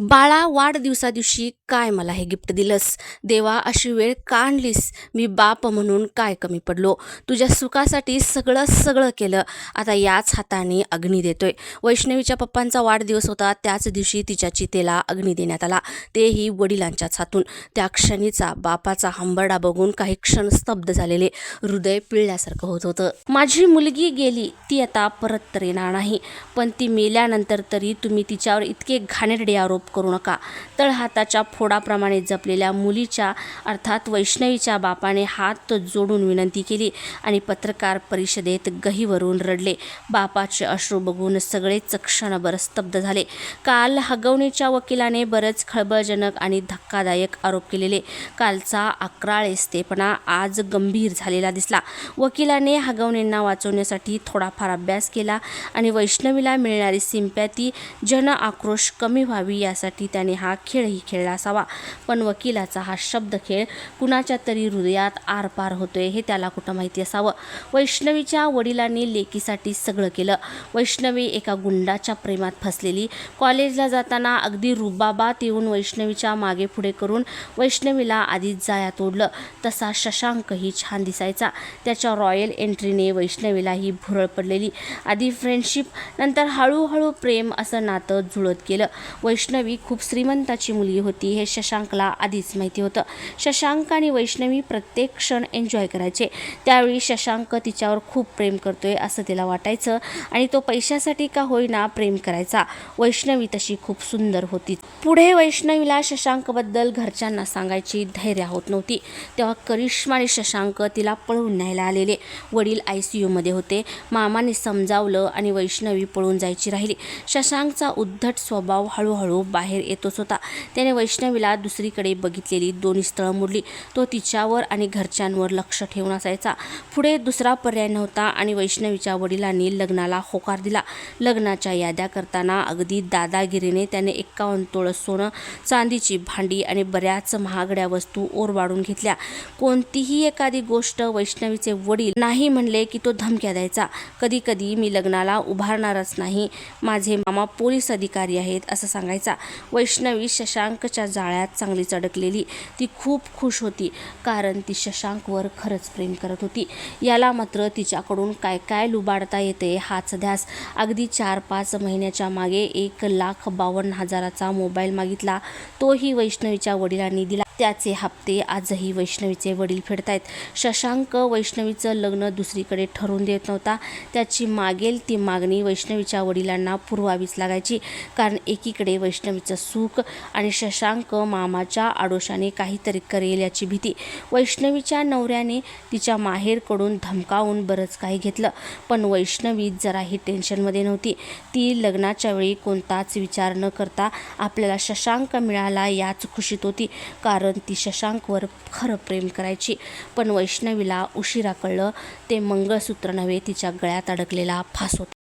बाळा वाढदिवसादिवशी काय मला हे गिफ्ट दिलंस? देवा अशी वेळ का आणलीस? मी बाप म्हणून काय कमी पडलो? तुझ्या सुखासाठी सगळं सगळं केलं. आता याच हाताने अग्नी देतोय. वैष्णवीच्या पप्पांचा वाढदिवस होता. त्याच दिवशी तिच्या चितेला अग्नी देण्यात आला. तेही वडिलांच्याच हातून. त्या क्षणीचा बापाचा हंबरडा बघून काही क्षण स्तब्ध झालेले हृदय पिळल्यासारखं होत होतं. माझी मुलगी गेली. ती आता परत तर येणार नाही. पण ती मेल्यानंतर तरी तुम्ही तिच्यावर इतके घाणेरडे आरोप करू नका. तळहाताच्या फोडाप्रमाणे जपलेल्या मुलीच्या अर्थात वैष्णवीच्या बापाने हात जोडून विनंती केली आणि पत्रकार परिषदेत गहीवरून रडले. बापाचे अश्रू बघून सगळेच क्षणभर स्तब्ध झाले. काल हगवणीच्या वकिलाने बरेच खळबळजनक आणि धक्कादायक आरोप केलेले. कालचा अकराळेस्तेपणा आज गंभीर झालेला दिसला. वकिलाने हगवणींना वाचवण्यासाठी थोडाफार अभ्यास केला आणि वैष्णवीला मिळणारी सिंप्याती जन आक्रोश कमी व्हावी या यासाठी त्याने हा खेळही खेळला असावा. पण वकिलाचा हा शब्द खेळ कुणाच्या तरी हृदयात आरपार होतोय हे त्याला कुठं माहिती असावं? वैष्णवीच्या वडिलांनी लेकीसाठी सगळं केलं. वैष्णवी एका गुंडाच्या प्रेमात फसलेली. कॉलेजला जाताना अगदी रुबाबात येऊन वैष्णवीच्या मागे पुढे करून वैष्णवीला आधीच जाया ओढलं तसा शशांकही छान दिसायचा. त्याच्या रॉयल एंट्रीने वैष्णवीलाही भुरळ पडलेली. आधी फ्रेंडशिप नंतर हळूहळू प्रेम असं नातं जुळत गेलं. वैष्णवी खूप श्रीमंताची मुलगी होती. हे शशांकला आधीच माहिती होतं. शशांक आणि वैष्णवी प्रत्येक क्षण एन्जॉय करायचे. त्यावेळी शशांक तिच्यावर खूप प्रेम करतोय असं तिला वाटायचं आणि तो पैशासाठी का होईना प्रेम करायचा. वैष्णवी तशी खूप सुंदर होती. पुढे वैष्णवीला शशांकबद्दल घरच्यांना सांगायची धैर्य होत नव्हती. तेव्हा करिश्मा आणि शशांक तिला पळवून न्यायला आलेले. वडील आय सी यूमध्ये होते. मामाने समजावलं आणि वैष्णवी पळून जायची राहिली. शशांकचा उद्धट स्वभाव हळूहळू बाहेर येतोच होता. त्याने वैष्णवीला दुसरीकडे बघितलेली दोन्ही स्थळं मोडली. तो तिच्यावर आणि घरच्यांवर लक्ष ठेवून असायचा. पुढे दुसरा पर्याय नव्हता आणि वैष्णवीच्या वडिलांनी लग्नाला होकार दिला. लग्नाच्या याद्या करताना अगदी दादागिरीने त्याने एक्कावन्न तोळं सोनं चांदीची भांडी आणि बऱ्याच महागड्या वस्तू ओरबाडून घेतल्या. कोणतीही एखादी गोष्ट वैष्णवीचे वडील नाही म्हणले की तो धमक्या द्यायचा. कधी कधी मी लग्नाला उभारणारच नाही. माझे मामा पोलीस अधिकारी आहेत असं सांगायचा. वैष्णवी शशांकच्या जाळ्यात चांगलीच अडकलेली ती खूप खुश होती कारण ती शशांकवर खरंच प्रेम करत होती. याला मात्र तिच्याकडून काय काय लुबाडता येते हाच ध्यास. अगदी चार पाच महिन्याच्या मागे एक लाख बावन्न हजाराचा मोबाईल मागितला. तोही वैष्णवीच्या वडिलांनी दिला. त्याचे हप्ते आजही वैष्णवीचे वडील फेडतायत. शशांक वैष्णवीचं लग्न दुसरीकडे ठरवून देत नव्हता. त्याची मागेल ती मागणी वैष्णवीच्या वडिलांना पुरवावीच लागायची. कारण एकीकडे वैष्णवीचं सुख आणि शशांक मामाच्या आडोशाने काहीतरी करेल याची भीती. वैष्णवीच्या नवऱ्याने तिच्या माहेरकडून धमकावून बरंच काही घेतलं. पण वैष्णवी जराही टेन्शनमध्ये नव्हती. ती लग्नाच्या वेळी कोणताच विचार न करता आपल्याला शशांक मिळाला याच खुशीत होती. कारण कारण ती शशांकवर खरं प्रेम करायची. पण वैष्णवीला उशिरा कळलं ते मंगळसूत्र नव्हे तिच्या गळ्यात अडकलेला फास होता